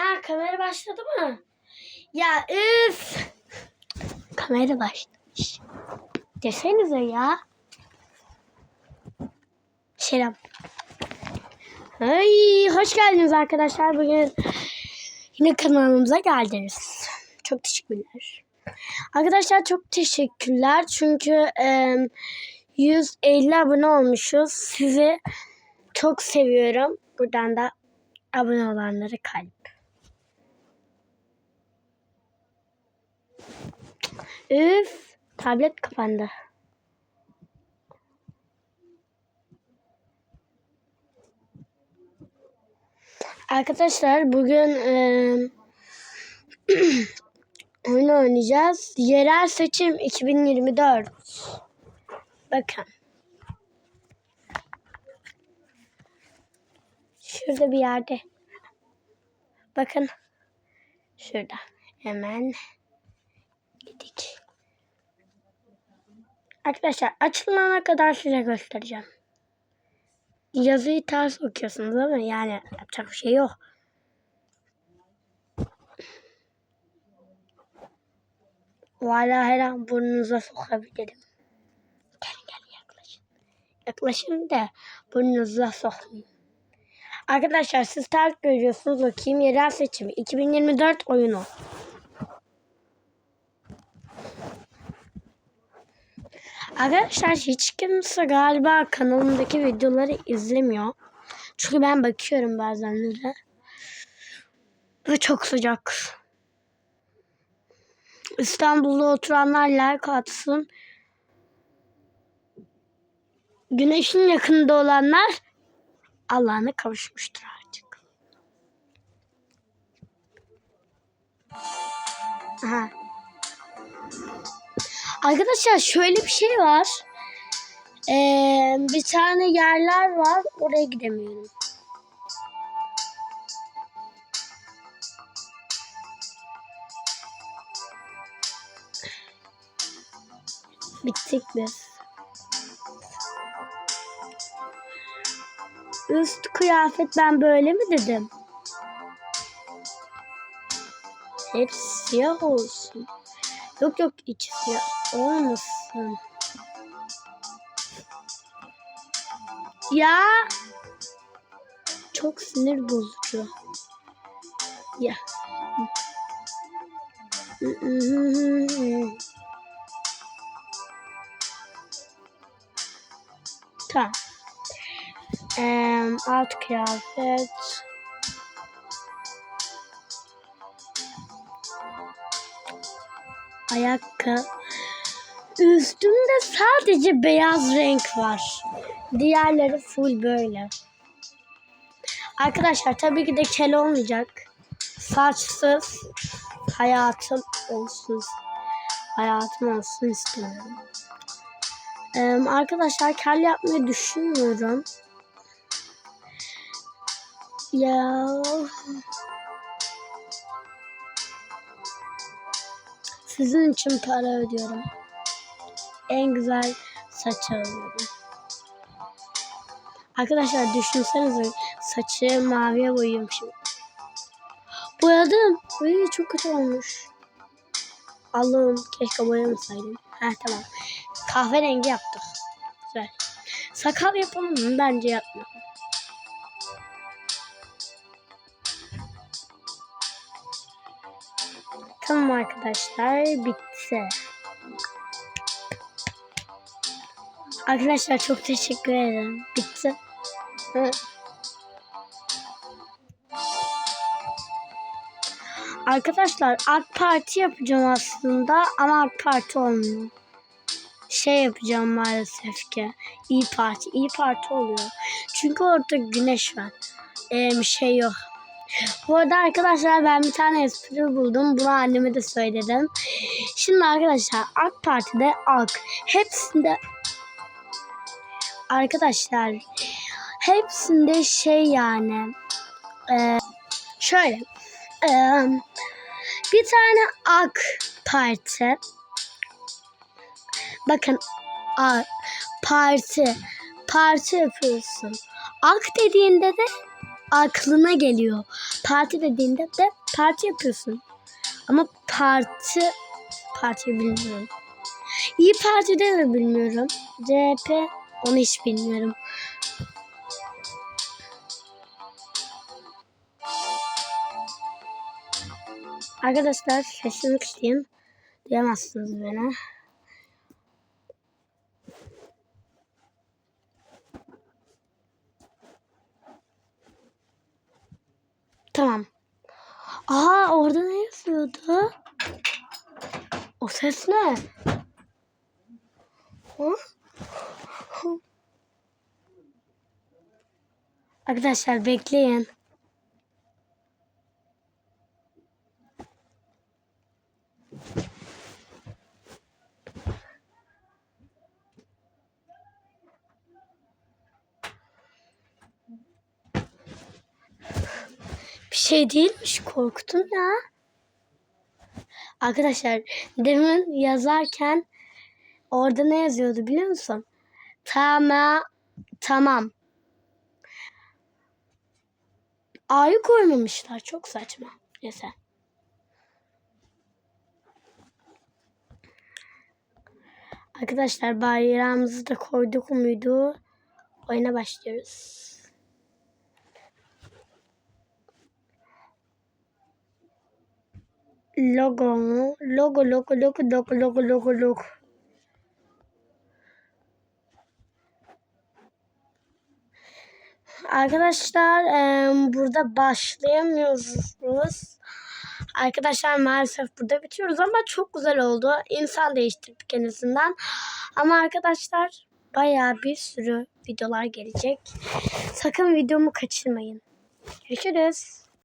Ha kamera başladı mı? Ya üf. Kamera başlamış. Desenize ya. Selam. Ay, hoş geldiniz arkadaşlar. Bugün yine kanalımıza geldiniz. Çok teşekkürler. Arkadaşlar çok teşekkürler. Çünkü e, 150 abone olmuşuz. Sizi çok seviyorum. Buradan da abone olanlara kalp. Üf, tablet kapandı. Arkadaşlar bugün eee oyun oynayacağız. Yerel seçim 2024. Bakın. Şurada bir yerde. Bakın. Şurada. Hemen Arkadaşlar açılana kadar size göstereceğim. Yazıyı ters okuyorsunuz ama yani yapacak bir şey yok. Valla her an burnunuza sokabilirim. Gel gel yaklaşın. Yaklaşın da burnunuza sokmayayım. Arkadaşlar siz takip görüyorsunuz bakayım yerel seçimi 2024 oyunu. Arkadaşlar hiç kimse galiba kanalımdaki videoları izlemiyor. Çünkü ben bakıyorum bazenlere. Ve çok sıcak. İstanbul'da oturanlar like atsın. Güneşin yakında olanlar Allah'ına kavuşmuştur artık. Aha. Arkadaşlar şöyle bir şey var. Ee, bir tane yerler var. Oraya gidemiyorum. Bittik biz. Üst kıyafet ben böyle mi dedim? Hep siyah olsun. Yok yok içi siyah olmasın. Ya çok sinir bozucu. Ya. Tamam. Ee, alt kıyafet. Ayakkabı. Üstümde sadece beyaz renk var. Diğerleri full böyle. Arkadaşlar tabii ki de kel olmayacak. Saçsız hayatım olsun. Hayatım olsun istemiyorum. Ee, arkadaşlar kel yapmayı düşünmüyorum. Ya sizin için para ödüyorum. En güzel saçı alıyorum. Arkadaşlar düşünsenize saçı maviye boyuyorum şimdi. Boyadım. Ay, çok kötü olmuş. Allah'ım keşke boyamasaydım. Heh tamam. Kahverengi yaptık. Güzel. Sakal yapalım mı? Bence yapmayalım. Tamam arkadaşlar bitti. Arkadaşlar çok teşekkür ederim. Bitti. Hı. Arkadaşlar AK Parti yapacağım aslında ama AK Parti olmuyor. Şey yapacağım maalesef ki. İyi Parti. İyi Parti oluyor. Çünkü orada güneş var. Ee, bir şey yok. Bu arada arkadaşlar ben bir tane espri buldum. Bunu anneme de söyledim. Şimdi arkadaşlar AK Parti'de AK. Hepsinde arkadaşlar hepsinde şey yani e, şöyle e, bir tane AK Parti bakın A, parti parti yapıyorsun. AK dediğinde de aklına geliyor. Parti dediğinde de parti yapıyorsun. Ama parti parti bilmiyorum. İyi Parti de de bilmiyorum. CHP onu hiç bilmiyorum. Arkadaşlar sesimi kısayım. Duyamazsınız beni. Tamam. Aa orada ne yazıyordu? O ses ne? Hı. Arkadaşlar bekleyin. Bir şey değilmiş korktum ya. Arkadaşlar demin yazarken orada ne yazıyordu biliyor musun? Tamam. Tamam. A'yı koymamışlar. Çok saçma. Neyse. Arkadaşlar bayrağımızı da koyduk muydu? Oyuna başlıyoruz. Logo? Logo, logo, logo, logo, logo, logo, logo. Arkadaşlar em, burada başlayamıyoruz. Arkadaşlar maalesef burada bitiyoruz ama çok güzel oldu. İnsan değiştirdik en azından. Ama arkadaşlar bayağı bir sürü videolar gelecek. Sakın videomu kaçırmayın. Görüşürüz.